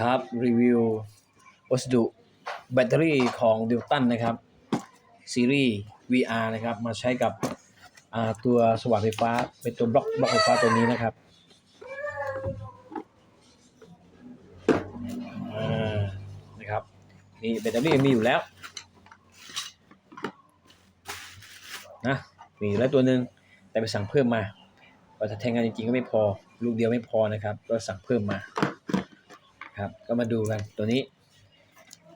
ครับรีวิววัสดุแบตเตอรี่ของดิวตันนะครับซีรีส์ VR นะครับมาใช้กับตัวสว่านไฟฟ้า เป็นตัวบล็อกบล็อกไฟฟ้าตัวนี้นะครับนะครับนี่แบตเตอรี่มีอยู่แล้วนะมีอยู่แล้วตัวหนึ่งแต่ไปสั่งเพิ่มมาพอจะแทงงานจริงๆก็ไม่พอ ลูกเดียวไม่พอนะครับ ก็สั่งเพิ่มมา ครับ ก็มาดูกันตัวนี้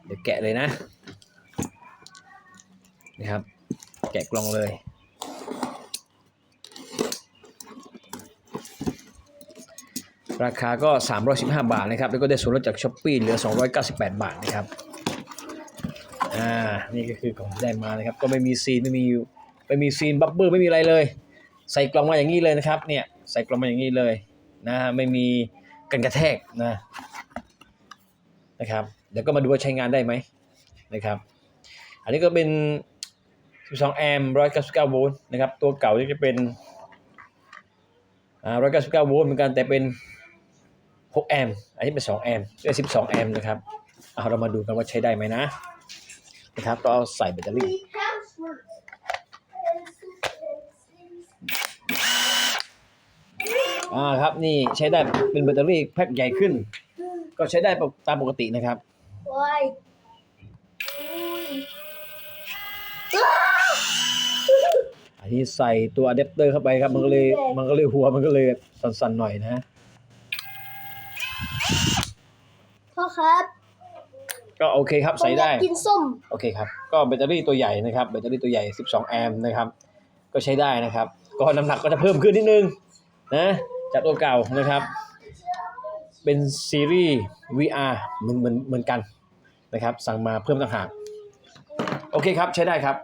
เดี๋ยวแกะเลยนะนะครับ แกะกล่องเลย ราคาก็ 315 บาทนะครับ แล้วก็ได้ส่วนลดจากช้อปปี้เหลือ 298 บาทนะครับอ่านี่ก็คือของที่ได้มานะครับ ก็ไม่มีซีนไม่มีไม่มีซีนบับเบิ้ลไม่มีอะไรเลย ใส่กล่องมาอย่างนี้เลยนะครับ เนี่ยใส่กล่องมาอย่างนี้เลยนะไม่มีกันกระแทกนะ นะครับเดี๋ยวก็มาดูว่าใช้งานได้ไหมนะครับ อันนี้ก็เป็น 12 แอมป์199 โวลต์นะครับ ตัวเก่านี่จะเป็นอ่า199 โวลต์เหมือนกันแต่เป็น 6 แอมป์อันนี้เป็น 2 แอมป์เป็น12 แอมป์นะครับเอาเรามาดูกันว่าใช้ได้ไหมนะนะครับก็เอาใส่แบตเตอรี่อ่าครับนี่ใช้ได้เป็นแบตเตอรี่แพ็คใหญ่ขึ้น ก็ใช้ได้ตามปกตินะครับ Why? อันนี้ใส่ตัวอะแดปเตอร์เข้าไปครับ มันก็เลยมันก็เลยหัวมันก็เลยสั่นๆหน่อยนะ พ่อครับก็โอเคครับใส่ได้ ผมอยากกินส้ม โอเคครับ ก็แบตเตอรี่ตัวใหญ่นะครับ แบตเตอรี่ตัวใหญ่ 12 แอมป์นะครับ ก็ใช้ได้นะครับ ก็น้ำหนักก็จะเพิ่มขึ้นนิดนึงนะ จากตัวเก่านะครับ เป็นซีรีส์ VR เหมือนเหมือนเหมือนกันนะครับ สั่งมาเพิ่มต่างหาก โอเคครับ ใช้ได้ครับ